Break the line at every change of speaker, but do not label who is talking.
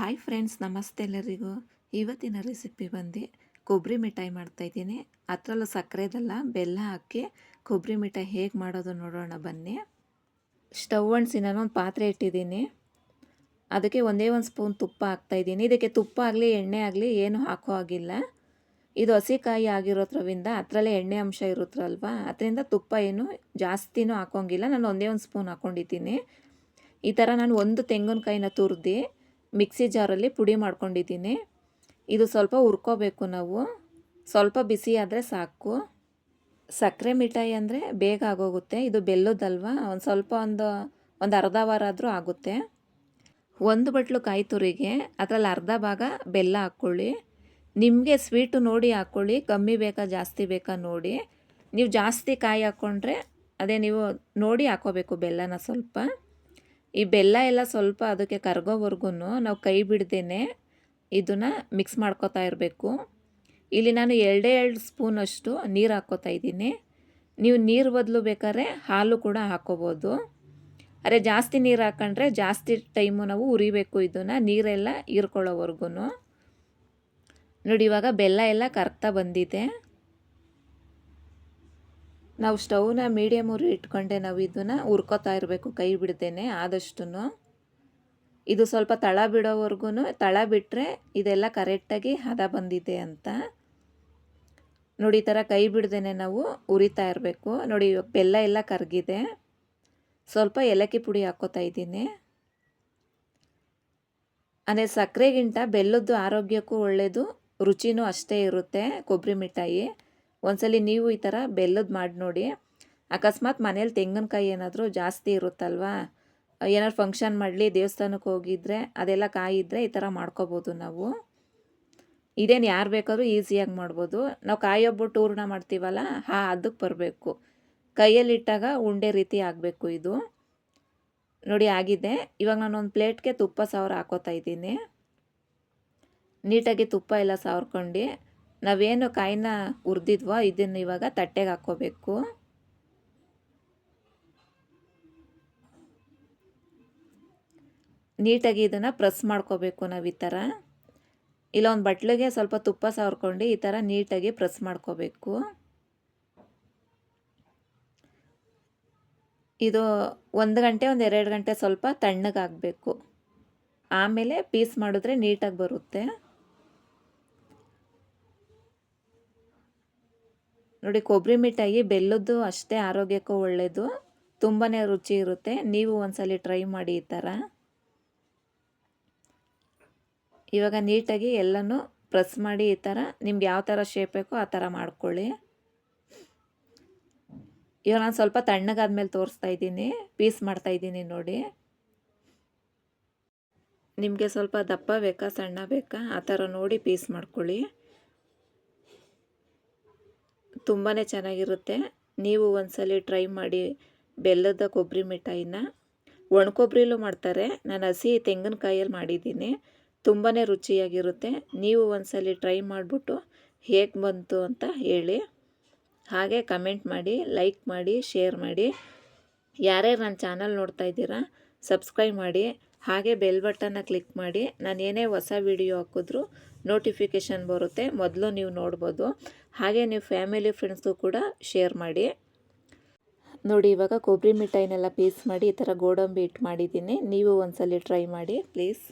Hi friends ನಮಸ್ತೆ ಎಲ್ಲರಿಗೂ. ಇವತ್ತಿನ ರೆಸಿಪಿ ಬಂದು ಕೊಬ್ಬರಿ ಮಿಠಾಯಿ ಮಾಡ್ತಾಯಿದ್ದೀನಿ ಅದರಲ್ಲೂ ಸಕ್ಕರೆದಲ್ಲ ಬೆಲ್ಲ ಹಾಕಿ ಕೊಬ್ಬರಿ ಮಿಠಾಯಿ ಹೇಗೆ ಮಾಡೋದು ನೋಡೋಣ ಬನ್ನಿ. ಸ್ಟವ್ ಅಂಟಿಸಿ ನಾನು ಒಂದು ಪಾತ್ರೆ ಇಟ್ಟಿದ್ದೀನಿ. ಅದಕ್ಕೆ ಒಂದೇ ಒಂದು ಸ್ಪೂನ್ ತುಪ್ಪ ಹಾಕ್ತಾಯಿದ್ದೀನಿ ಇದಕ್ಕೆ ತುಪ್ಪ ಆಗಲಿ, ಎಣ್ಣೆ ಆಗಲಿ, ಏನು ಹಾಕೋ ಆಗಿಲ್ಲ ಇದು ಹಸಿಕಾಯಿ ಆಗಿರೋದ್ರಿಂದ ಅದರಲ್ಲೇ ಎಣ್ಣೆ ಅಂಶ ಇರುತ್ತಲ್ವಾ? ಅದರಿಂದ ತುಪ್ಪ ಏನು ಜಾಸ್ತಿನೂ ಹಾಕೋಂಗಿಲ್ಲ. ನಾನು ಒಂದೇ ಒಂದು ಸ್ಪೂನ್ ಹಾಕ್ಕೊಂಡಿದ್ದೀನಿ ಈ ಥರ ನಾನು ಒಂದು ತೆಂಗಿನಕಾಯಿನ ತುರಿದು ಮಿಕ್ಸಿ ಜಾರಲ್ಲಿ ಪುಡಿ ಮಾಡ್ಕೊಂಡಿದ್ದೀನಿ. ಇದು ಸ್ವಲ್ಪ ಹುರ್ಕೋಬೇಕು ನಾವು. ಸ್ವಲ್ಪ ಬಿಸಿ ಆದರೆ ಸಾಕು. ಸಕ್ಕರೆ ಮಿಠಾಯಿ ಅಂದರೆ ಬೇಗ ಆಗೋಗುತ್ತೆ. ಇದು ಬೆಲ್ಲದಲ್ವ? ಒಂದು ಸ್ವಲ್ಪ ಒಂದು ಒಂದು ಅರ್ಧ ವಾರ ಆದರೂ ಆಗುತ್ತೆ. ಒಂದು ಬಟ್ಲು ಕಾಯಿ ತುರಿಗೆ, ಅದರಲ್ಲಿ ಅರ್ಧ ಭಾಗ ಬೆಲ್ಲ ಹಾಕ್ಕೊಳ್ಳಿ. ನಿಮಗೆ ಸ್ವೀಟು ನೋಡಿ ಹಾಕ್ಕೊಳ್ಳಿ. ಕಮ್ಮಿ ಬೇಕಾ, ಜಾಸ್ತಿ ಬೇಕಾ ನೋಡಿ. ನೀವು ಜಾಸ್ತಿ ಕಾಯಿ ಹಾಕ್ಕೊಂಡ್ರೆ ಅದೇ ನೀವು ನೋಡಿ ಹಾಕೋಬೇಕು ಬೆಲ್ಲನ ಸ್ವಲ್ಪ. ಈ ಬೆಲ್ಲ ಎಲ್ಲ ಸ್ವಲ್ಪ ಅದಕ್ಕೆ ಕರ್ಗೋವರೆಗೂ ನಾವು ಕೈ ಬಿಡ್ದೇ ಇದನ್ನು ಮಿಕ್ಸ್ ಮಾಡ್ಕೋತಾ ಇರಬೇಕು. ಇಲ್ಲಿ ನಾನು ಎರಡೇ ಎರಡು ಸ್ಪೂನಷ್ಟು ನೀರು ಹಾಕ್ಕೋತಾ ಇದ್ದೀನಿ. ನೀವು ನೀರು ಬದಲು ಬೇಕಾದ್ರೆ ಹಾಲು ಕೂಡ ಹಾಕ್ಕೋಬೋದು. ಅರೆ ಜಾಸ್ತಿ ನೀರು ಹಾಕೊಂಡ್ರೆ ಜಾಸ್ತಿ ಟೈಮು ನಾವು ಉರಿಬೇಕು ಇದನ್ನು, ನೀರೆಲ್ಲ ಹೀರ್ಕೊಳ್ಳೋವರೆಗೂ ನೋಡಿ ಇವಾಗ ಬೆಲ್ಲ ಎಲ್ಲ ಕರ್ತಾ ಬಂದಿದೆ. ನಾವು ಸ್ಟವ್ನ ಮೀಡಿಯಮ್ ಉರಿ ಇಟ್ಕೊಂಡೆ ನಾವು ಇದನ್ನು ಹುರ್ಕೋತಾ ಇರಬೇಕು, ಕೈ ಬಿಡ್ತೇನೆ ಆದಷ್ಟು ಇದು ಸ್ವಲ್ಪ ತಳ ಬಿಡೋವರೆಗೂ ತಳ ಬಿಟ್ಟರೆ ಇದೆಲ್ಲ ಕರೆಕ್ಟಾಗಿ ಹದ ಬಂದಿದೆ ಅಂತ. ನೋಡಿ, ಈ ಥರ ಕೈ ಬಿಡ್ದೇನೆ ನಾವು ಉರಿತಾ ಇರಬೇಕು. ನೋಡಿ ಬೆಲ್ಲ ಎಲ್ಲ ಕರಗಿದೆ. ಸ್ವಲ್ಪ ಏಲಕ್ಕಿ ಪುಡಿ ಹಾಕ್ಕೋತಾ ಇದ್ದೀನಿ. ಅಂದರೆ ಸಕ್ಕರೆಗಿಂತ ಬೆಲ್ಲದ್ದು ಆರೋಗ್ಯಕ್ಕೂ ಒಳ್ಳೆಯದು ರುಚಿನೂ ಅಷ್ಟೇ ಇರುತ್ತೆ ಕೊಬ್ಬರಿ ಮಿಠಾಯಿ. ಒಂದ್ಸಲಿ ನೀವು ಈ ಥರ ಬೆಲ್ಲದ ಮಾಡಿ ನೋಡಿ. ಅಕಸ್ಮಾತ್ ಮನೇಲಿ ತೆಂಗಿನಕಾಯಿ ಏನಾದರೂ ಜಾಸ್ತಿ ಇರುತ್ತಲ್ವಾ? ಏನಾದ್ರು ಫಂಕ್ಷನ್ ಮಾಡಲಿ, ದೇವಸ್ಥಾನಕ್ಕೆ ಹೋಗಿದ್ರೆ, ಅದೆಲ್ಲ ಕಾಯಿ ಇದ್ದರೆ ಈ ಥರ ಮಾಡ್ಕೋಬೋದು ನಾವು. ಇದೇನು ಯಾರು ಬೇಕಾದ್ರೂ ಈಸಿಯಾಗಿ ಮಾಡ್ಬೋದು. ನಾವು ಕಾಯಿ ಟೂರ್ನ ಮಾಡ್ತೀವಲ್ಲ, ಹಾ ಅದಕ್ಕೆ ಬರಬೇಕು. ಕೈಯಲ್ಲಿಟ್ಟಾಗ ಉಂಡೆ ರೀತಿ ಆಗಬೇಕು ಇದು. ನೋಡಿ, ಆಗಿದೆ. ಇವಾಗ ನಾನು ಒಂದು ಪ್ಲೇಟ್ಗೆ ತುಪ್ಪ, ಸಾವಿರ ಹಾಕೋತಾ ಇದ್ದೀನಿ. ನೀಟಾಗಿ ತುಪ್ಪ ಎಲ್ಲ ಸಾವ್ರ್ಕೊಂಡು. ನಾವೇನು ಕಾಯಿನ ಹುರಿದಿದ್ವೋ ಇದನ್ನು ಇವಾಗ ತಟ್ಟೆಗೆ ಹಾಕ್ಕೋಬೇಕು. ನೀಟಾಗಿ ಇದನ್ನು ಪ್ರೆಸ್ ಮಾಡ್ಕೋಬೇಕು ನಾವು ಈ ಥರ ಇಲ್ಲೊಂದು ಬಟ್ಲಿಗೆ ಸ್ವಲ್ಪ ತುಪ್ಪ ಸವರ್ಕೊಂಡು ಈ ಥರ ನೀಟಾಗಿ ಪ್ರೆಸ್ ಮಾಡ್ಕೋಬೇಕು. ಇದು ಒಂದು ಗಂಟೆ, ಒಂದು ಎರಡು ಗಂಟೆ ಸ್ವಲ್ಪ ತಣ್ಣಗಾಗಬೇಕು. ಆಮೇಲೆ ಪೀಸ್ ಮಾಡಿದ್ರೆ ನೀಟಾಗಿ ಬರುತ್ತೆ. ನೋಡಿ, ಕೊಬ್ಬರಿ ಮಿಠಾಯಿ ಬೆಲ್ಲದ್ದು ಅಷ್ಟೇ ಆರೋಗ್ಯಕ್ಕೂ ಒಳ್ಳೆಯದು ತುಂಬಾ ರುಚಿ ಇರುತ್ತೆ. ನೀವು ಒಂದ್ಸಲಿ ಟ್ರೈ ಮಾಡಿ ಈ ಥರ. ಇವಾಗ ನೀಟಾಗಿ ಎಲ್ಲನೂ ಪ್ರೆಸ್ ಮಾಡಿ ಈ ಥರ. ನಿಮ್ಗೆ ಯಾವ ಥರ ಶೇಪ್ ಬೇಕೋ ಆ ಥರ ಮಾಡ್ಕೊಳ್ಳಿ. ಇವಾಗ ನಾನು ಸ್ವಲ್ಪ ತಣ್ಣಗಾದ್ಮೇಲೆ ತೋರಿಸ್ತಾ ಇದ್ದೀನಿ. ಪೀಸ್ ಮಾಡ್ತಾ ಇದ್ದೀನಿ ನೋಡಿ. ನಿಮಗೆ ಸ್ವಲ್ಪ ದಪ್ಪ ಬೇಕಾ, ಸಣ್ಣ ಬೇಕಾ, ಆ ಥರ ನೋಡಿ ಪೀಸ್ ಮಾಡ್ಕೊಳ್ಳಿ. ತುಂಬಾ ಚೆನ್ನಾಗಿರುತ್ತೆ. ನೀವು ಒಂದ್ಸಲಿ ಟ್ರೈ ಮಾಡಿ ಬೆಲ್ಲದ ಕೊಬ್ಬರಿ ಮಿಠಾಯಿನ. ಒಣಕೊಬ್ಬರಿಲೂ ಮಾಡ್ತಾರೆ. ನಾನು ಹಸಿ ತೆಂಗಿನಕಾಯಲ್ಲಿ ಮಾಡಿದ್ದೀನಿ. ತುಂಬಾ ರುಚಿಯಾಗಿರುತ್ತೆ. ನೀವು ಒಂದ್ಸಲಿ ಟ್ರೈ ಮಾಡಿಬಿಟ್ಟು ಹೇಗೆ ಬಂತು ಅಂತ ಹೇಳಿ. ಹಾಗೆ ಕಮೆಂಟ್ ಮಾಡಿ ಲೈಕ್ ಮಾಡಿ ಶೇರ್ ಮಾಡಿ. ಯಾರ್ಯಾರು ನನ್ನ ಚಾನಲ್ ನೋಡ್ತಾ ಇದ್ದೀರಾ ಸಬ್ಸ್ಕ್ರೈಬ್ ಮಾಡಿ. ಹಾಗೆ ಬೆಲ್ ಬಟನ್ನ ಕ್ಲಿಕ್ ಮಾಡಿ ನಾನು ಏನೇ ಹೊಸ ವಿಡಿಯೋ ಹಾಕಿದ್ರೂ ನೋಟಿಫಿಕೇಷನ್ ಬರುತ್ತೆ. ಮೊದಲು ನೀವು ನೋಡ್ಬೋದು. ಹಾಗೆ ನೀವು ಫ್ಯಾಮಿಲಿ ಫ್ರೆಂಡ್ಸ್ಗೂ ಕೂಡ ಶೇರ್ ಮಾಡಿ. ನೋಡಿ, ಇವಾಗ ಕೊಬ್ಬರಿ ಮಿಠಾಯಿನೆಲ್ಲ ಪೀಸ್ ಮಾಡಿ ಈ ಥರ ಗೋಡಂಬಿ ಇಟ್ಟು ಮಾಡಿದ್ದೀನಿ. ನೀವು ಒಂದ್ಸಲಿ ಟ್ರೈ ಮಾಡಿ ಪ್ಲೀಸ್